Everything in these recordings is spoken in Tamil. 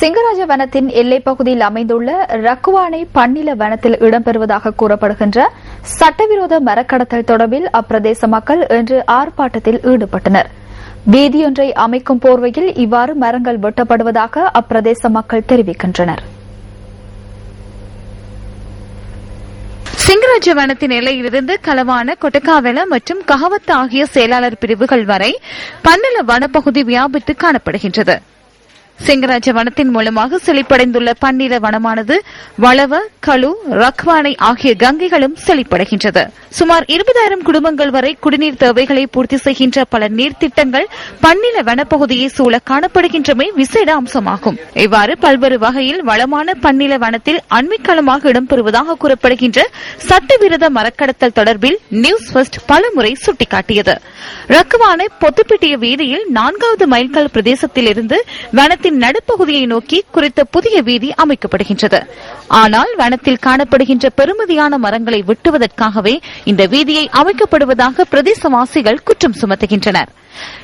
சிங்கராஜ வனத்தின் எல்லைப் பகுதியில் அமைந்துள்ள ரக்குவானை பன்னில வனத்தில் இடம்பெறுவதாக கூறப்படுகின்ற சட்டவிரோத மரக்கடத்தல் தொடர்பில் அப்பிரதேச மக்கள் இன்று ஆர்ப்பாட்டத்தில் ஈடுபட்டனர். வீதியொன்றை அமைக்கும் போர்வையில் இவ்வாறு மரங்கள் வெட்டப்படுவதாக அப்பிரதேச மக்கள் தெரிவிக்கின்றனர். சிங்கராஜ வனத்தின் எல்லையிலிருந்து களவான கொட்டக்காவெல மற்றும் கஹவத் ஆகிய செயலாளர் பிரிவுகள் வரை பன்னல வனப்பகுதி வியாபித்து காணப்படுகின்றது. சிங்கராஜ வனத்தின் மூலமாக செழிப்படைந்துள்ள பன்னிர வனமானது வளவ களு ரக்வானை ஆகிய கங்கைகளும் செழிப்படைகின்றது. சுமார் இருபதாயிரம் குடும்பங்கள் வரை குடிநீர் தேவைகளை பூர்த்தி செய்கின்ற பல நீர்த்திட்டங்கள் பன்னில வனப்பகுதியை சூழ காணப்படுகின்றமை விசேட அம்சமாகும். இவ்வாறு பல்வேறு வகையில் வளமான பன்னில வனத்தில் அண்மைக்காலமாக இடம்பெறுவதாக கூறப்படுகின்ற சட்டவிரோத மரக்கடத்தல் தொடர்பில் நியூஸ் ஃபர்ஸ்ட் பலமுறை சுட்டிக்காட்டியது. ரக்குவானை பொத்துப்பிட்டிய வீதியில் நான்காவது மைல்கல் பிரதேசத்திலிருந்து வனத்தில் வனத்தின் நடுப்பகுதியை நோக்கி குறித்த புதிய வீதி அமைக்கப்படுகின்றது. ஆனால் வனத்தில் காணப்படுகின்ற பெருமதியான மரங்களை வெட்டுவதற்காகவே இந்த வீதியை அமைக்கப்படுவதாக பிரதேசவாசிகள் குற்றம் சுமத்துகின்றனர்.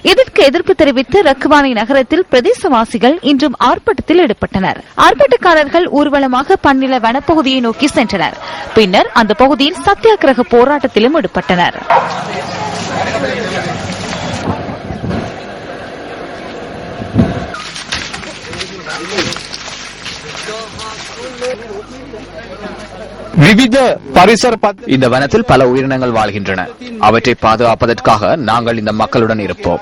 இதற்கு எதிர்ப்பு தெரிவித்து ரக்குவானை நகரத்தில் பிரதேசவாசிகள் இன்றும் ஆர்ப்பாட்டத்தில் ஈடுபட்டனர். ஆர்ப்பாட்டக்காரர்கள் ஊர்வலமாக பன்னில வனப்பகுதியை நோக்கி சென்றனர். பின்னர் அந்த பகுதியில் சத்தியாகிரக போராட்டத்திலும் ஈடுபட்டனர். Thank you. விவித பரிசர் இந்த வனத்தில் பல உயிரினங்கள் வாழ்கின்றன. அவற்றை பாதுகாப்பதற்காக நாங்கள் இந்த மக்களுடன் இருப்போம்.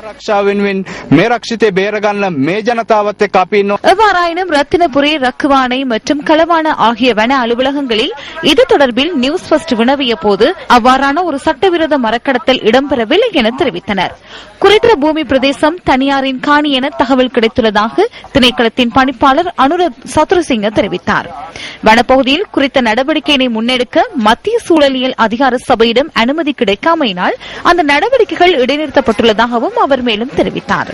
எவ்வாறாயினும் ரத்தினபுரி ரக்குவானை மற்றும் களவான ஆகிய வன அலுவலகங்களில் இது தொடர்பில் நியூஸ் பஸ்ட் வினவிய போது அவ்வாறான ஒரு சட்டவிரோத மரக்கடத்தல் இடம்பெறவில்லை என தெரிவித்தனர். குறித்த பூமி பிரதேசம் தனியாரின் காணி என தகவல் கிடைத்துள்ளதாக திணைக்களத்தின் பணிப்பாளர் அனுரத் சத்ருசிங்க தெரிவித்தார். வனப்பகுதியில் குறித்த நடவடிக்கையினை முன்னெடுக்க மத்திய சூழலியல் அதிகார சபையிடம் அனுமதி கிடைக்காமையினால் அந்த நடவடிக்கைகள் இடைநிறுத்தப்பட்டுள்ளதாகவும் அவர் மேலும் தெரிவித்தார்.